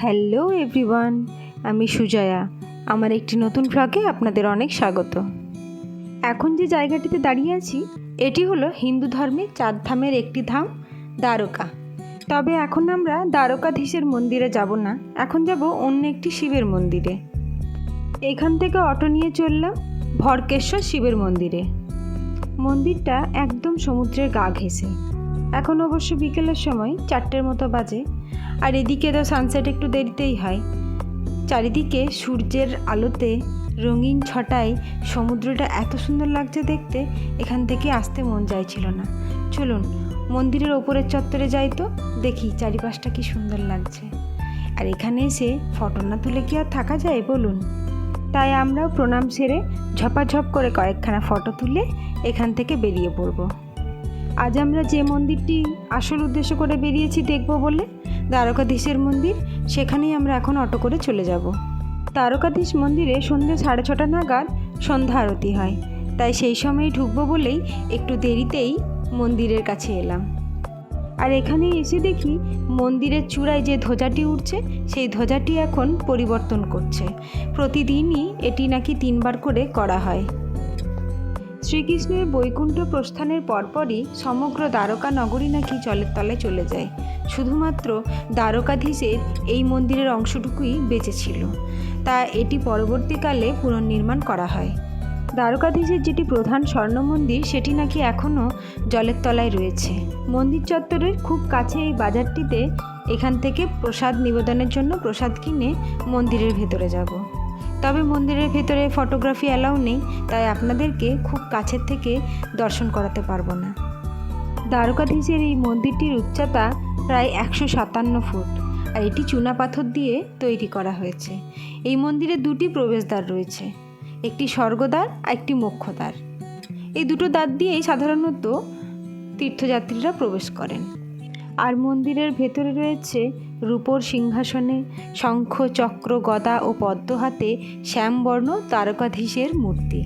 Hello everyone, আমি সুজয়া। আমার একটি নতুন ফ্লগে আপনাদের অনেক স্বাগত। এখন যে জায়গাটিতে দাঁড়িয়ে আছি, এটি হলো হিন্দু ধর্মের চার ধামের একটি ধাম, দ্বারকা। তবে এখন আমরা দ্বারকাধীশের মন্দিরে যাব না, এখন যাব অন্য একটি শিবের মন্দিরে। এখান থেকে অটো নিয়ে চললাম ভরকেশ্বর শিবের মন্দিরে। মন্দিরটা একদম সমুদ্রের গা ঘেঁষে। এখন অবশ্য বিকেলের সময়, চারটের মতো বাজে, আর এদিকে তো সানসেট একটু দেরিতেই হয়। চারিদিকে সূর্যের আলোতে রঙিন ছটায় সমুদ্রটা এত সুন্দর লাগছে দেখতে, এখান থেকে আসতে মন চাইছিল না। চলুন, মন্দিরের ওপরের চত্বরে যাই তো, দেখি চারিপাশটা কি সুন্দর লাগছে। আর এখানে এসে ফটো না তুলে কি আর থাকা যায় বলুন? তাই আমরাও প্রণাম সেরে ঝপাঝপ করে কয়েকখানা ফটো তুলে এখান থেকে বেরিয়ে পড়ব। আজ আমরা যে মন্দিরটি আসল উদ্দেশ্য করে বেরিয়েছি দেখব বলে দ্বারকাধীশের মন্দির, সেখানেই আমরা এখন অটো করে চলে যাব। দ্বারকাধীশ মন্দিরে সন্ধ্যে সাড়ে ছটা নাগাদ সন্ধ্যা আরতি হয়। তাই সেই সময় ঢুকবো বলেই একটু দেরিতেই মন্দিরের কাছে এলাম। আর এখানে এসে দেখি মন্দিরের চূড়ায় যে ধ্বজাটি উঠছে, সেই ধ্বজাটি এখন পরিবর্তন করছে। প্রতিদিনই এটি নাকি তিনবার করে করা হয়। শ্রীকৃষ্ণের বৈকুণ্ঠ প্রস্থানের পরপরই সমগ্র দ্বারকা নগরী নাকি জলের তলায় চলে যায়। শুধুমাত্র দ্বারকাধীশের এই মন্দিরের অংশটুকুই বেঁচে ছিল। তা এটি পরবর্তীকালে পুনর্নির্মাণ করা হয়। দ্বারকাধীশের যেটি প্রধান স্বর্ণ মন্দির সেটি নাকি এখনও জলের তলায় রয়েছে। মন্দির চত্বরের খুব কাছে এই বাজারটিতে এখান থেকে প্রসাদ নিবেদনের জন্য প্রসাদ কিনে মন্দিরের ভেতরে যাব। তবে মন্দিরের ভেতরে ফটোগ্রাফি অ্যালাউ নেই, তাই আপনাদেরকে খুব কাছের থেকে দর্শন করাতে পারব না। দ্বারকাধীশের এই মন্দিরটির উচ্চতা প্রায় একশো সাতান্ন ফুট, আর এটি চুনা পাথর দিয়ে তৈরি করা হয়েছে। এই মন্দিরে দুটি প্রবেশদ্বার রয়েছে, একটি স্বর্গদ্বার আর একটি মোক্ষদ্বার। এই দুটো দ্বার দিয়েই সাধারণত তীর্থযাত্রীরা প্রবেশ করেন। আর মন্দিরের ভেতরে রয়েছে রূপোর সিংহাসনে, শঙ্খ, চক্র, গদা ও পদ্ম হাতে শ্যামবর্ণ তারকাধীশের মূর্তি।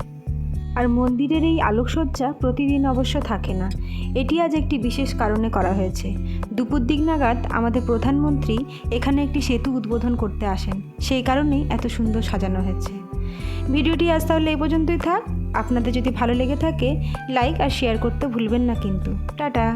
আর মন্দিরের এই আলোকসজ্জা প্রতিদিন অবশ্য থাকে না। এটি আজ একটি বিশেষ কারণে করা হয়েছে। দুপুর দিক নাগাদ আমাদের প্রধানমন্ত্রী এখানে একটি সেতু উদ্বোধন করতে আসেন। সেই কারণেই এত সুন্দর সাজানো হয়েছে। ভিডিওটি আজ তাহলে এই পর্যন্তই থাক। আপনাদের যদি ভালো লেগে থাকে, লাইক আর শেয়ার করতে ভুলবেন না কিন্তু। টাটা!